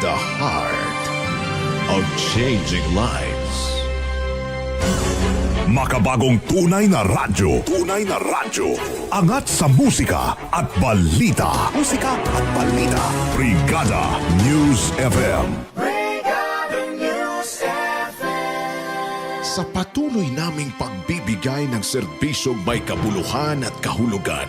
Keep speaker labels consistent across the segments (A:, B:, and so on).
A: the heart of changing lives.
B: Makabagong tunay na radyo. Tunay na radyo. Angat sa musika at balita. Musika at balita. Brigada News FM.
A: Sa patuloy naming pagbibigay ng serbisyong may kabuluhan at kahulugan,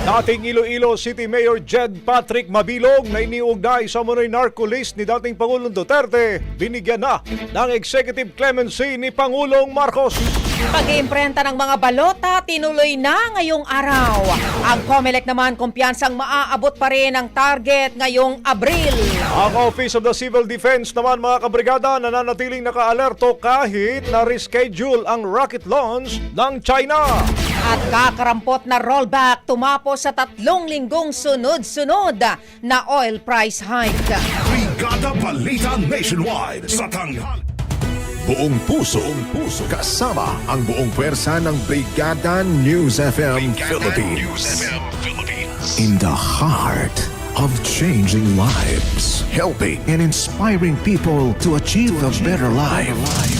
C: Dating Iloilo City Mayor Jed Patrick Mabilog na iniugnay sa Monoy Narco List ni dating Pangulong Duterte, binigyan na ng executive clemency ni Pangulong Marcos.
D: Pag-iimprenta ng mga balota, tinuloy na ngayong araw. Ang COMELEC naman kumpiyansang maaabot pa rin ang target ngayong Abril.
C: Ang Office of the Civil Defense naman mga kabrigada nananatiling nakaalerto kahit na reschedule ang rocket launch ng China.
D: At kakarampot na rollback tumapos sa tatlong linggong sunod-sunod na oil price hike.
B: Brigada Balita Nationwide. Sa tanghali.
A: Buong puso, buong puso, kasama ang buong pwersa ng Brigada News FM Philippines. In the heart of changing lives, helping and inspiring people to achieve a better life.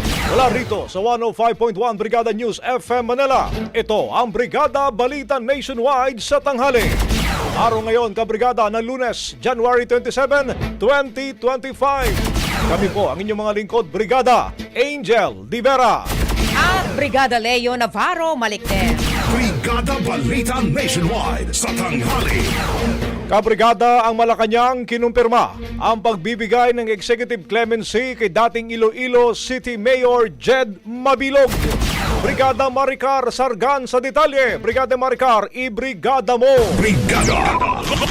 C: Mula rito sa 105.1 Brigada News FM Manila, ito ang Brigada Balita Nationwide sa tanghali. Araw ngayon, kabrigada ng lunes, January 27, 2025. Kami po ang inyong mga lingkod, Brigada Angel Divera.
D: At Brigada Leo Navarro Malikden.
B: Brigada Balita Nationwide. Sa tanghali.
C: Kabrigada ang Malacanang kinumpirma ang pagbibigay ng executive clemency kay dating Iloilo City Mayor Jed Mabilog. Brigada Maricar Sargan sa detalye. Brigada Maricar, ibrigada mo.
B: Brigada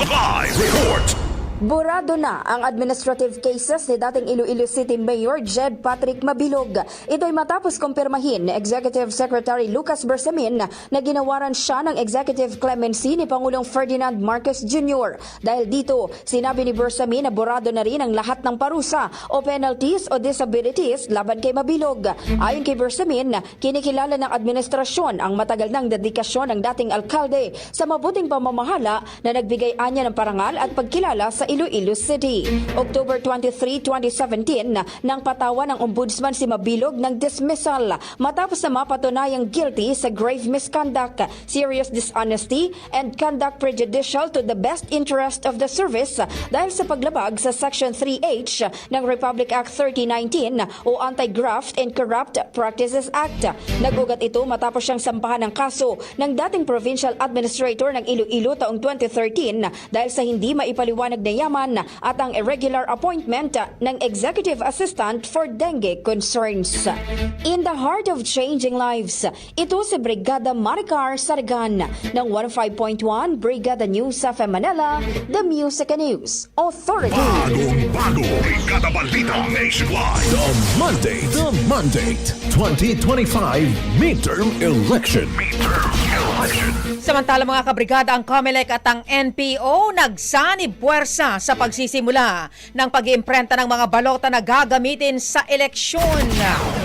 B: Live Report.
E: Burado na ang administrative cases ni dating Iloilo City Mayor Jed Patrick Mabilog. Ito'y matapos kumpirmahin ni Executive Secretary Lucas Bersamin na ginawaran siya ng executive clemency ni Pangulong Ferdinand Marcos Jr. Dahil dito, sinabi ni Bersamin na burado na rin ang lahat ng parusa o penalties o disabilities laban kay Mabilog. Ayon kay Bersamin, kinikilala ng administrasyon ang matagal ng dedikasyon ng dating alkalde sa mabuting pamamahala na nagbigay anya ng parangal at pagkilala sa Iloilo City. October 23, 2017, nang patawa ng ombudsman si Mabilog ng dismissal matapos na mapatunayang guilty sa grave misconduct, serious dishonesty, and conduct prejudicial to the best interest of the service dahil sa paglabag sa Section 3H ng Republic Act 3019 o Anti-Graft and Corrupt Practices Act. Nagugat ito matapos siyang sampahan ng kaso ng dating provincial administrator ng Iloilo taong 2013 dahil sa hindi maipaliwanag na yaman at ang irregular appointment ng executive assistant for dengue concerns. In the heart of changing lives, ito si Brigada Maricar Sargan ng 15.1 Brigada News sa Manila, The Music News Authority.
B: Bagong bago, Brigada Balita Nationwide.
A: The Monday, the Monday, 2025 midterm election.
B: Midterm election.
D: Samantala mga kabrigada, ang COMELEC at ang NPO nagsanib puwersa sa pagsisimula ng pag-iimprenta ng mga balota na gagamitin sa eleksyon.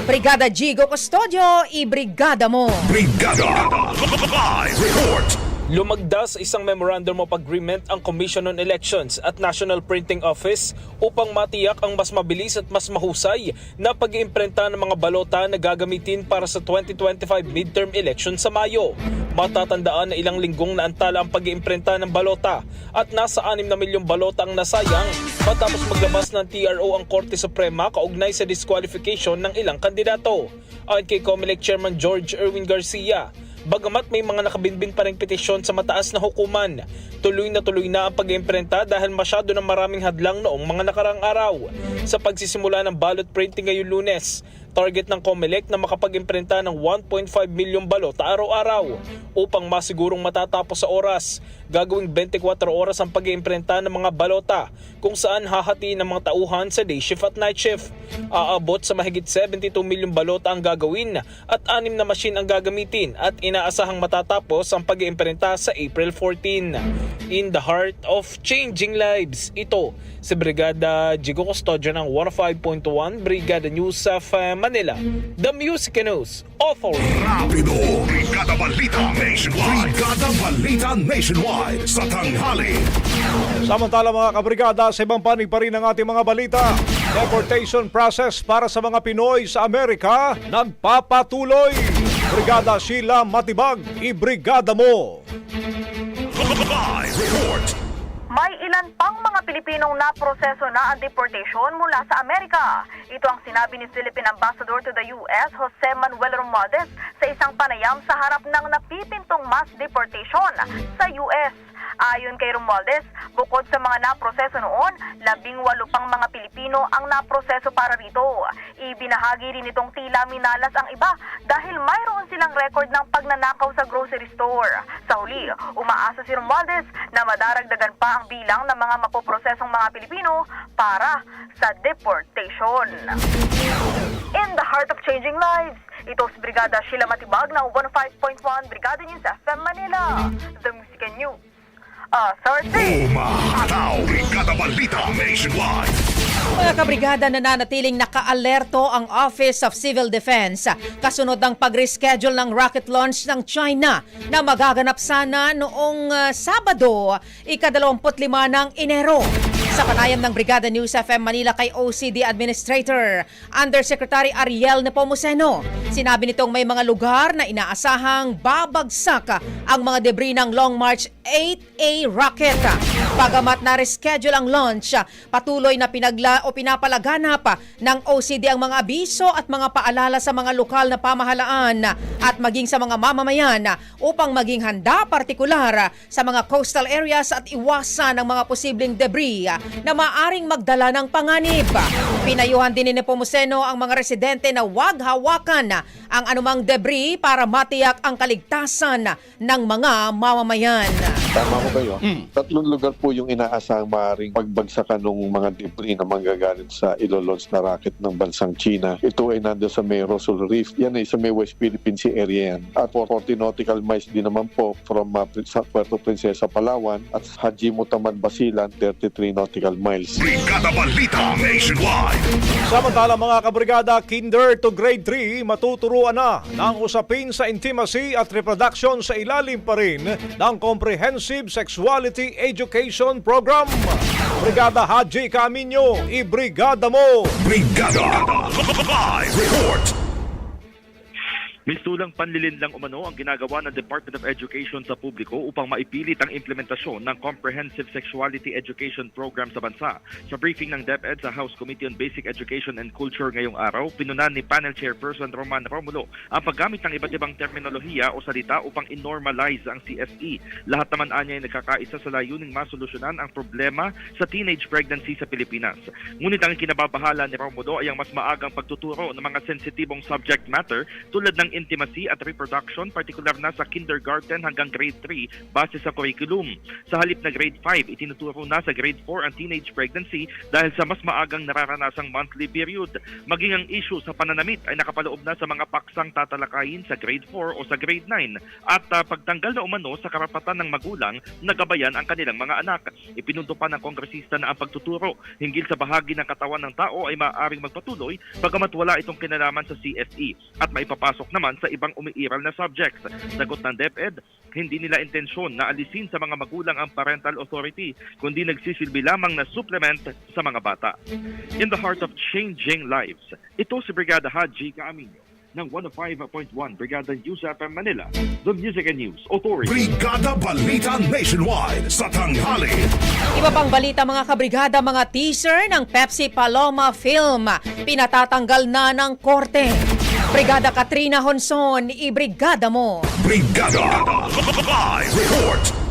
D: Brigada Gigo Custodio, i-brigada mo.
B: Brigada Live Report.
F: Lumagda sa isang memorandum of agreement ang Commission on Elections at National Printing Office upang matiyak ang mas mabilis at mas mahusay na pag-iimprenta ng mga balota na gagamitin para sa 2025 midterm election sa Mayo. Matatandaan na ilang linggong naantala ang pag-iimprenta ng balota at nasa 6 na milyong balota ang nasayang matapos maglabas ng TRO ang Korte Suprema kaugnay sa disqualification ng ilang kandidato. Ayon kay COMELEC Chairman George Erwin Garcia, Bagamat may mga nakabinbin pa ring petisyon sa mataas na hukuman, tuloy na tuloy na ang pag-imprenta dahil masyado na maraming hadlang noong mga nakarang araw. Sa pagsisimula ng ballot printing ngayong lunes, target ng COMELEC na makapag-imprenta ng 1.5 milyong balota araw-araw upang masigurong matatapos sa oras. Gagawing 24 oras ang pag-imprenta ng mga balota kung saan hahati ng mga tauhan sa day shift at night shift. Aabot sa mahigit 72 milyong balota ang gagawin at anim na machine ang gagamitin at inaasahang matatapos ang pag-iimprenta sa April 14. In the heart of changing lives, ito si Brigada Jigo Custodio ng 105.1 Brigada News of Manila, The Music News Authority.
B: Rapido. Brigada Balita Nationwide. Brigada Balita Nationwide. Sa tanghali.
C: Samantala mga kabrigada, sa ibang panig pa rin ang ating mga balita. Deportation process para sa mga Pinoy sa Amerika nagpapatuloy. Brigada Sheila Matibag, i-brigada mo.
B: Report.
G: May ilan pang Pilipinong naproseso na ang deportation mula sa Amerika. Ito ang sinabi ni Philippine Ambassador to the U.S. Jose Manuel Romualdez sa isang panayam sa harap ng napipintong mass deportation sa U.S. Ayon kay Romualdez, bukod sa mga naproseso noon, labing walo pang mga Pilipino ang naproseso para rito. Ibinahagi rin itong tila minalas ang iba dahil mayroon silang record ng pagnanakaw sa grocery store. Sa huli, umaasa si Romualdez na madaragdagan pa ang bilang ng mga mapoprosesong mga Pilipino para sa deportation. In the heart of changing lives, ito si Brigada Sheila Matibag ng 15.1 Brigada News FM Manila. The Music and News Authority.
B: Umahataw. Brigada Balita Nationwide.
D: Mga kabrigada nananatiling naka-alerto ang Office of Civil Defense kasunod ng pag-reschedule ng rocket launch ng China na magaganap sana noong ah, Sabado, ika-25 ng Enero. Sa panayam ng Brigada News FM Manila kay OCD Administrator, Undersecretary Ariel Nepomuceno, sinabi nitong may mga lugar na inaasahang babagsak ang mga debris ng Long March 8A rocket. Pagamat na reschedule ang launch, patuloy na pinagla o pinapalaganap ng OCD ang mga abiso at mga paalala sa mga lokal na pamahalaan at maging sa mga mamamayan upang maging handa partikular sa mga coastal areas at iwasan ang mga posibleng debris na maaring magdala ng panganib. Pinayuhan din ni Nepomuceno ang mga residente na huwag hawakan ang anumang debris para matiyak ang kaligtasan ng mga mamamayan.
H: Tama ko kayo. Tatlong lugar po yung inaasahang maaaring pagbagsakan ng mga debris na manggagaling sa ilolons na rocket ng bansang China. Ito ay nando sa may Rosal Reef. Yan ay sa may West Philippine Sea area yan. At 40 nautical miles din naman po from uh, sa Puerto Princesa, Palawan at Haji Mutaman, Basilan, 33 nautical miles.
B: Brigada Balita Nationwide.
C: Samantala mga kabrigada, kinder to grade 3, matuturuan na ng usapin sa intimacy at reproduction sa ilalim pa rin ng Comprehensive Sexuality Education Program. Brigada Haji Camino, ibrigada mo!
B: Brigada Live Report.
I: Mistulang panlilin lang umano ang ginagawa ng Department of Education sa publiko upang maipilit ang implementasyon ng Comprehensive Sexuality Education Program sa bansa. Sa briefing ng DepEd sa House Committee on Basic Education and Culture ngayong araw, pinunan ni Panel Chairperson Roman Romulo ang paggamit ng iba't ibang terminolohiya o salita upang in-normalize ang CSE. Lahat naman anya ay nagkakaisa sa layuning masolusyonan ang problema sa teenage pregnancy sa Pilipinas. Ngunit ang kinababahala ni Romulo ay ang mas maagang pagtuturo ng mga sensitibong subject matter tulad ng intimacy at reproduction, partikular na sa kindergarten hanggang grade 3 base sa curriculum. Sa halip na grade 5, itinuturo na sa grade 4 ang teenage pregnancy dahil sa mas maagang nararanasang monthly period. Maging ang issue sa pananamit ay nakapaloob na sa mga paksang tatalakayin sa grade 4 o sa grade 9 at ah, pagtanggal na umano sa karapatan ng magulang na gabayan ang kanilang mga anak. Ipinundo pa ng kongresista na ang pagtuturo hinggil sa bahagi ng katawan ng tao ay maaaring magpatuloy bagamat wala itong kinalaman sa CSE at maipapasok naman sa ibang umiiral na subjects. Sagot ng DepEd, hindi nila intensyon na alisin sa mga magulang ang parental authority, kundi nagsisilbi lamang na supplement sa mga bata. In the heart of changing lives, ito si Brigada Haji Kaaminyo ng 105.1 Brigada News FM Manila, the Music and News Authority.
B: Brigada Balita Nationwide sa tanghali.
D: Iba pang balita mga kabrigada, mga teaser ng Pepsi Paloma film. Pinatatanggal na ng korte. Brigada Katrina Honson, ibrigada mo.
B: Brigada Live Report.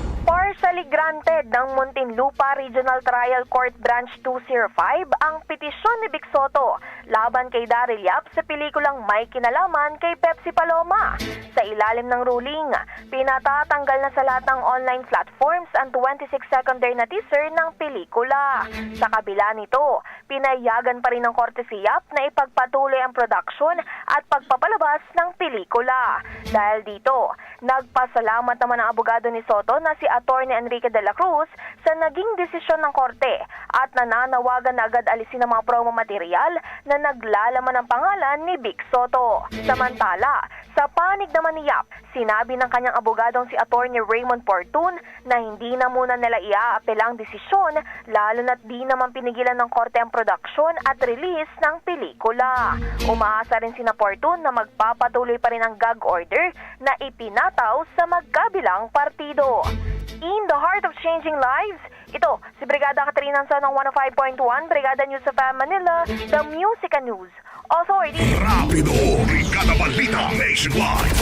G: Partially granted ng Muntinlupa Regional Trial Court Branch 205 ang petisyon ni Vic Soto laban kay Daryl Yap sa pelikulang May Kinalaman kay Pepsi Paloma. Sa ilalim ng ruling, pinatatanggal na sa lahat ng online platforms ang 26 secondary na teaser ng pelikula. Sa kabila nito, pinayagan pa rin ng korte si Yap na ipagpatuloy ang production at pagpapalabas ng pelikula. Dahil dito, nagpasalamat naman ang abogado ni Soto na si Enrique de la Cruz sa naging desisyon ng korte at nananawagan na agad alisin ang mga promo material na naglalaman ng pangalan ni Vic Soto. Samantala, sa panig naman ni Yap, sinabi ng kanyang abogadong si Attorney Raymond Portun na hindi na muna nila iaapela ang desisyon lalo na't di naman pinigilan ng korte ang produksyon at release ng pelikula. Umaasa rin sina Portun na magpapatuloy pa rin ang gag order na ipinataw sa magkabilang partido. In the heart of changing lives, ito si Brigada Katrina Sa ng 105.1 Brigada News of Manila, the Music and News Authority.
B: Rapido. Brigada Balita Nationwide.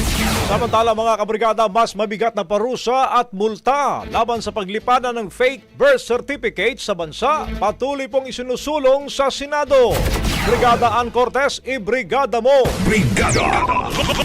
C: Samantala mga kabrigada, mas mabigat na parusa at multa laban sa paglipanan ng fake birth certificate sa bansa, patuloy pong isinusulong sa Senado. Brigada Ann Cortez, ibrigada mo!
B: Brigada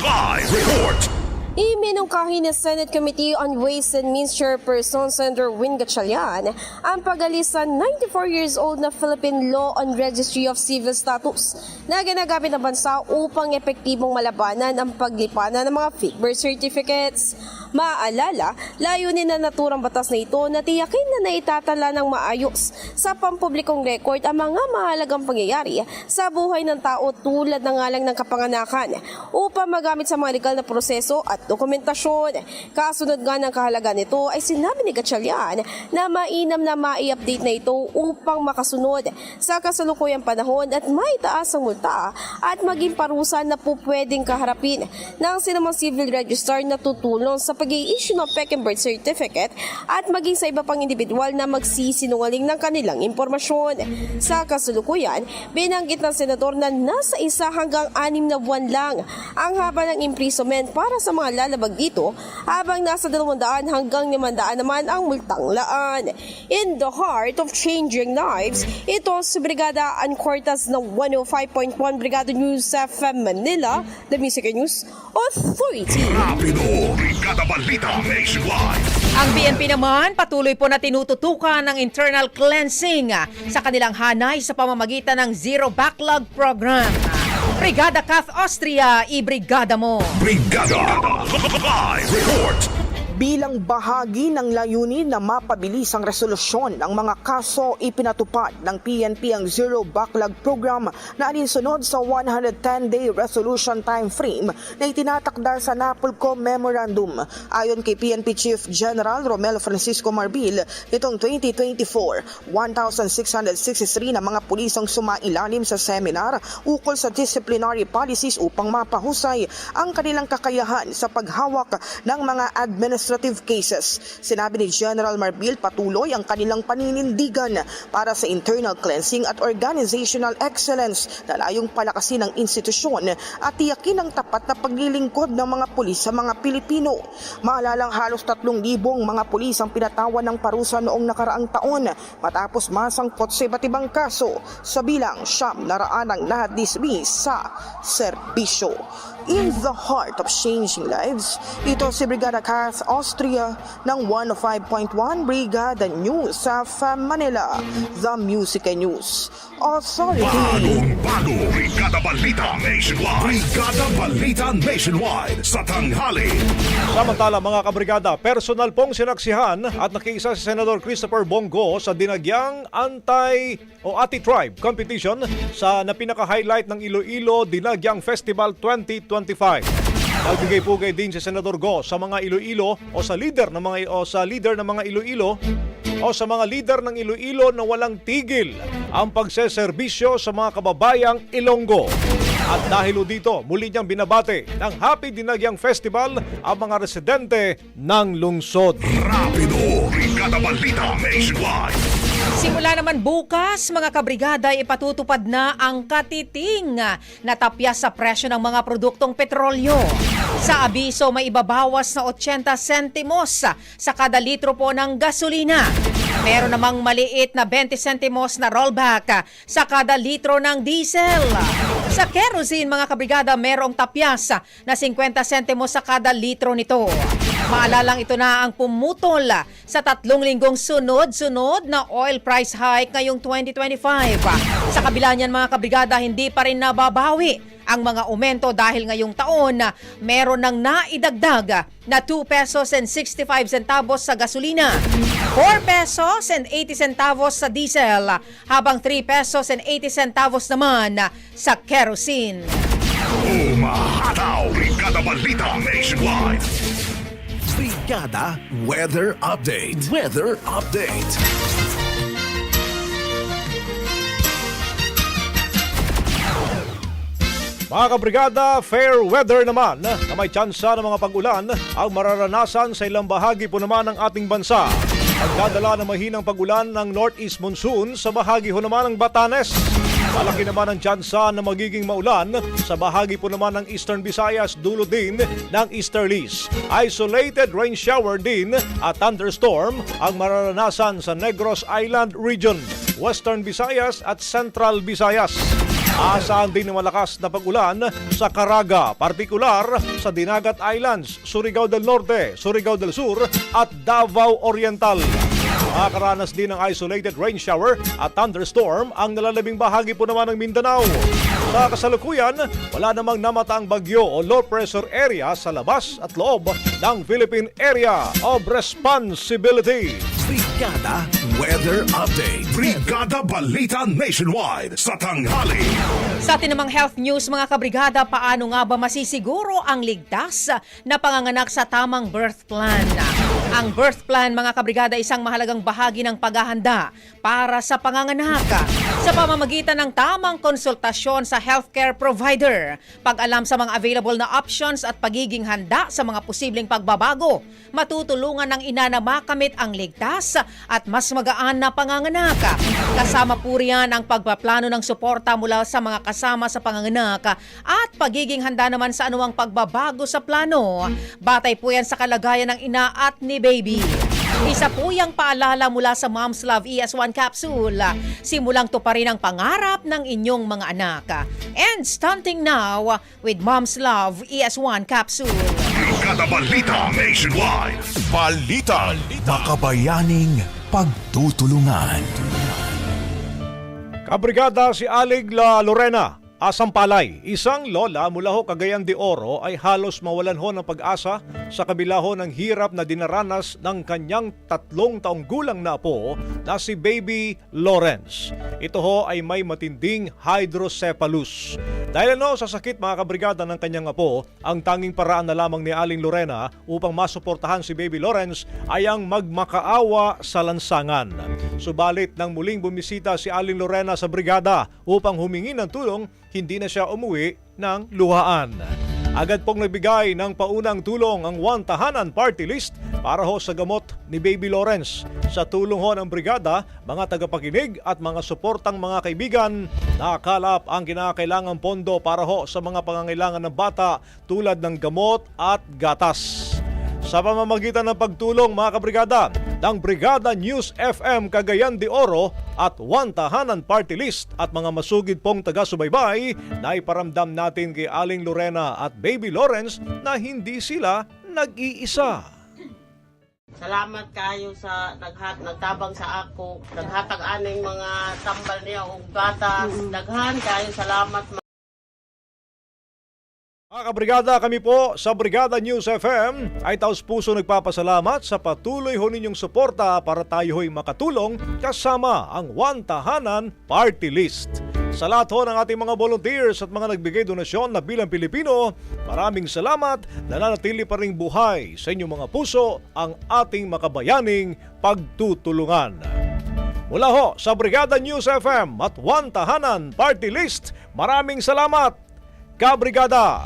B: Live Report.
J: Iminungkahi ng Senate Committee on Ways and Means Chairperson Senator Win Gatchalian ang pag-alis sa 94 years old na Philippine Law on Registry of Civil Status na ginagamit ng bansa upang epektibong malabanan ang paglipanan ng mga fake birth certificates. Maaalala, layunin na naturang batas na ito na tiyakin na naitatala ng maayos sa pampublikong record ang mga mahalagang pangyayari sa buhay ng tao tulad ng ngalang ng kapanganakan upang magamit sa mga legal na proseso at dokumentasyon. Kasunod nga ng kahalaga nito ay sinabi ni Gatchalian na mainam na mai-update na ito upang makasunod sa kasalukuyang panahon at maitaas ang multa at maging parusa na po pwedeng kaharapin ng sinumang civil register na tutulong sa pag issue ng Peking birth certificate at maging sa iba pang individual na magsisinungaling ng kanilang impormasyon. Sa kasulukuyan, binanggit ng senador na nasa isa hanggang anim na buwan lang ang haba ng imprisonment para sa mga lalabag dito habang nasa 200 hanggang 500 naman ang multang laan. In the heart of changing lives, ito si Brigada Ancortas ng 105.1 Brigada News FM Manila, the Music News Authority.
B: Rapido. Brigada Balita Nationwide.
D: Ang BNP naman patuloy po na tinututukan ng internal cleansing sa kanilang hanay sa pamamagitan ng Zero Backlog Program. Brigada Kath Austria, ibrigada mo!
B: Brigada Live Report.
K: Bilang bahagi ng layunin na mapabilis ang resolusyon ng mga kaso ipinatupad ng PNP ang Zero Backlog Program na alinsunod sa 110-day resolution time frame na itinatakda sa NAPOLCO Memorandum. Ayon kay PNP Chief General Romel Francisco Marbil, itong 2024, 1,663 na mga pulis ang sumailalim sa seminar ukol sa disciplinary policies upang mapahusay ang kanilang kakayahan sa paghawak ng mga administrative cases. Sinabi ni General Marbil patuloy ang kanilang paninindigan para sa internal cleansing at organizational excellence na layong palakasin ang institusyon at tiyakin ang tapat na paglilingkod ng mga pulis sa mga Pilipino. Maalalang halos 3,000 mga pulis ang pinatawan ng parusa noong nakaraang taon matapos masangkot sa iba't ibang kaso sa bilang siyam na raan ang na-dismiss sa serbisyo. In the heart of changing lives, ito si Brigada Kath Austria ng 105.1 Brigada News sa Manila, The Music and News Authority.
B: Bagong bago, Brigada Balita Nationwide. Brigada Balita Nationwide sa tanghali.
C: Samantala mga kabrigada, personal pong sinaksihan at nakiisa si Senador Christopher Bongo sa dinagyang anti o anti-tribe competition sa na pinaka-highlight ng Iloilo Dinagyang Festival 2025. Nagbigay pugay din si Senador Go sa mga Iloilo o sa leader ng mga o sa leader ng mga Iloilo o sa mga leader ng Iloilo na walang tigil ang pagseserbisyo sa mga kababayang Ilonggo. At dahil dito, muli niyang binabate ng Happy Dinagyang Festival ang mga residente ng lungsod.
B: Rapido, Brigada Balita Nationwide.
D: Simula naman bukas, mga kabrigada, ipatutupad na ang katiting na tapyas sa presyo ng mga produktong petrolyo. Sa abiso, may ibabawas na 80 sentimos sa kada litro po ng gasolina. Meron namang maliit na 20 sentimos na rollback sa kada litro ng diesel. Sa kerosene, mga kabrigada, merong tapyas na 50 sentimos sa kada litro nito. Maalalang ito na ang pumutol sa tatlong linggong sunod-sunod na oil price hike ngayong 2025. Sa kabila niyan mga kabrigada, hindi pa rin nababawi ang mga aumento dahil ngayong taon meron ng naidagdag na 2 pesos and 65 centavos sa gasolina, 4 pesos and 80 centavos sa diesel, habang 3 pesos and 80 centavos naman sa kerosene.
B: Umahataw, Brigada Balita Nationwide.
A: Brigada Weather Update. Weather Update.
C: Mga kabrigada, fair weather naman na may tsansa ng mga pag-ulan ang mararanasan sa ilang bahagi po naman ng ating bansa. Pagdadala ng mahinang pag-ulan ng northeast monsoon sa bahagi ho naman ng Batanes. Malaki naman ang tsansa na magiging maulan sa bahagi po naman ng Eastern Visayas dulo din ng Easterlies. Isolated rain shower din at thunderstorm ang mararanasan sa Negros Island Region, Western Visayas at Central Visayas. Asahan din ng malakas na pag-ulan sa Caraga, partikular sa Dinagat Islands, Surigao del Norte, Surigao del Sur at Davao Oriental. Makakaranas din ng isolated rain shower at thunderstorm ang nalalabing bahagi po naman ng Mindanao. Sa kasalukuyan, wala namang namataang bagyo o low pressure area sa labas at loob ng Philippine Area of Responsibility.
A: Brigada Weather Update.
B: Brigada Balita Nationwide sa tanghali.
D: Sa atin namang health news mga kabrigada, paano nga ba masisiguro ang ligtas na panganganak sa tamang birth plan? Ang birth plan mga kabrigada isang mahalagang bahagi ng paghahanda para sa panganganak sa pamamagitan ng tamang konsultasyon sa healthcare provider, pag-alam sa mga available na options at pagiging handa sa mga posibleng pagbabago, matutulungan ng ina na makamit ang ligtas at mas magaan na panganganak. Kasama po riyan ang pagpaplano ng suporta mula sa mga kasama sa panganganak at pagiging handa naman sa anuang pagbabago sa plano. Batay po yan sa kalagayan ng ina at ni baby. Isa po yung paalala mula sa Mom's Love ES1 capsule. Simulang to pa rin ang pangarap ng inyong mga anak. And stunting now with Mom's Love ES1 capsule.
B: Brigada Balita Nationwide.
A: Balita. Makabayaning pagtutulungan.
C: Kabrigada si Alig La Lorena Asampalay, isang lola mula ho Cagayan de Oro ay halos mawalan ho ng pag-asa sa kabila ho ng hirap na dinaranas ng kanyang tatlong taong gulang na apo na si Baby Lawrence. Ito ho ay may matinding hydrocephalus. Dahil ano sa sakit mga kabrigada ng kanyang apo, ang tanging paraan na lamang ni Aling Lorena upang masuportahan si Baby Lawrence ay ang magmakaawa sa lansangan. Subalit nang muling bumisita si Aling Lorena sa brigada upang humingi ng tulong, hindi na siya umuwi ng luhaan. Agad pong nagbigay ng paunang tulong ang One Tahanan Party List para ho sa gamot ni Baby Lawrence. Sa tulong ho ng brigada, mga tagapakinig at mga suportang mga kaibigan, nakalap ang kinakailangang pondo para ho sa mga pangangailangan ng bata tulad ng gamot at gatas. Sa pamamagitan ng pagtulong mga kabrigada ng Brigada News FM Cagayan de Oro at One Tahanan Party List at mga masugid pong taga-subaybay na iparamdam natin kay Aling Lorena at Baby Lawrence na hindi sila nag-iisa.
L: Salamat kayo sa naghat nagtabang sa ako, naghatag aning mga tambal niya og gatas. Daghan kayo salamat
C: Mga kabrigada, kami po sa Brigada News FM ay taos puso nagpapasalamat sa patuloy ho ninyong suporta para tayo ho'y makatulong kasama ang One Tahanan Party List. Sa lahat ho ng ating mga volunteers at mga nagbigay donasyon na bilang Pilipino, maraming salamat na nanatili pa rin buhay sa inyong mga puso ang ating makabayaning pagtutulungan. Mula ho sa Brigada News FM at One Tahanan Party List, maraming salamat, Kabrigada!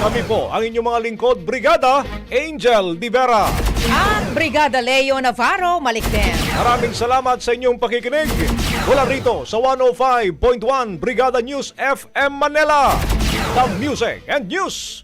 C: Kami po ang inyong mga lingkod, Brigada Angel Di Vera.
D: At Brigada Leo Navarro Malikden.
C: Maraming salamat sa inyong pakikinig. Mula rito sa 105.1 Brigada News FM Manila. The Music and News